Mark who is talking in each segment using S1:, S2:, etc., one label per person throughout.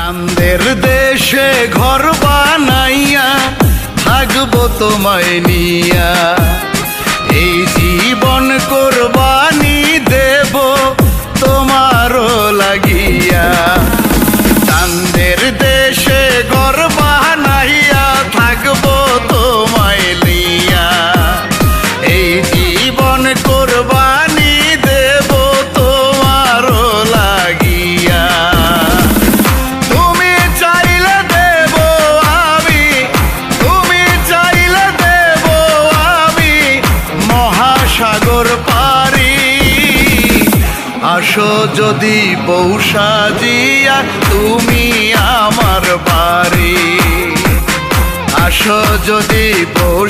S1: চান্দের দেশে ঘর বানাইয়া থাকব তোমায় নিয়া। এই আসো যদি বউ সাজিয়া তুমি আমার বাড়ি। আসো যদি বউ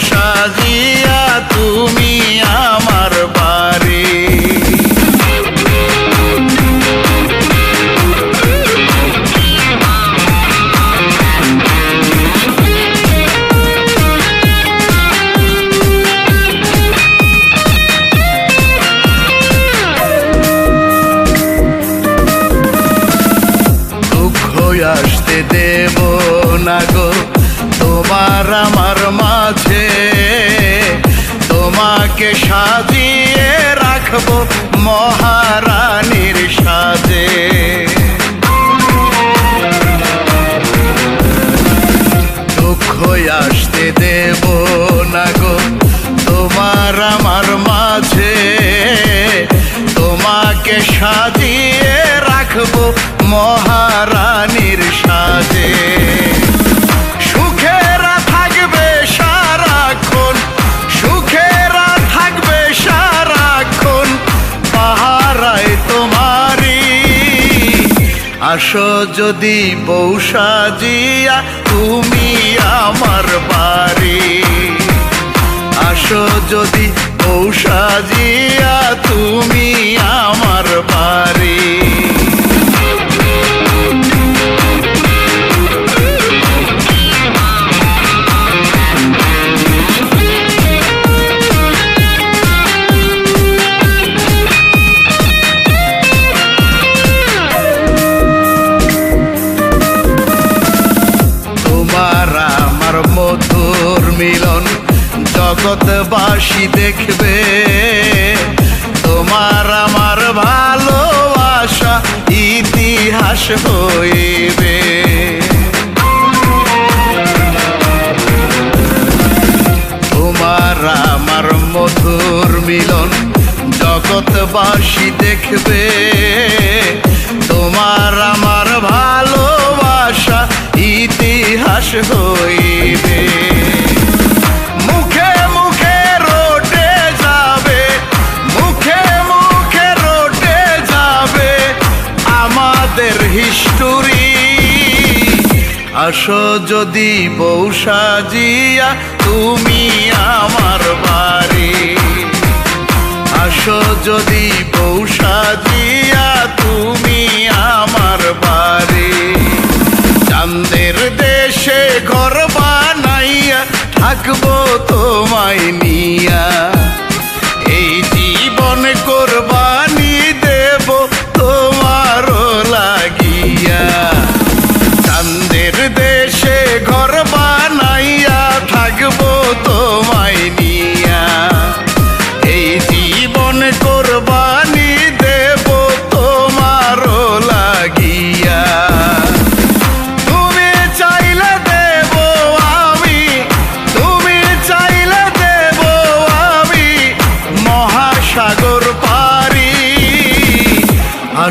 S1: আসতে দেব না গো। তোমার আমার মাঝে তোমাকে সাজিয়ে রাখব মহারানীর সাজে। দুঃখ আসতে দেব না গো। তোমার আমার মাঝে তোমাকে সাজিয়ে রাখব মহারানীর সাজে। সুখেরা থাকবে সারাক্ষণ, সুখেরা থাকবে সারাক্ষণ, পাহারায় তোমারি আসো যদি বউ সাজিয়া তুমি আমার বাড়ি। আসো যদি বউ সাজিয়া তুমি আমার বাড়ি। জগৎবাসী দেখবে। তোমার আমার ভালোবাসা ইতিহাস হইবে। তোমার আমার মধুর মিলন জগৎবাসী দেখবে। তোমার আমার ভালোবাসা ইতিহাস হইবে। আমাদের হিস্টোরি আসো যদি বউ সাজিয়া তুমি আমার বাড়ি। আসো যদি বউ সাজিয়া তুমি আমার বাড়ি। চান্দের দেশে ঘর বানাইয়া থাকব তোমায় নিয়া। এই জীবন কোরবানি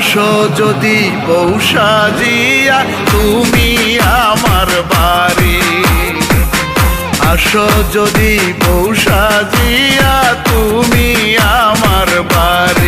S1: আসো যদি বউ সাজিয়া তুমি আমার বাড়ি। আসো যদি বউ সাজিয়া তুমি আমার বাড়ি।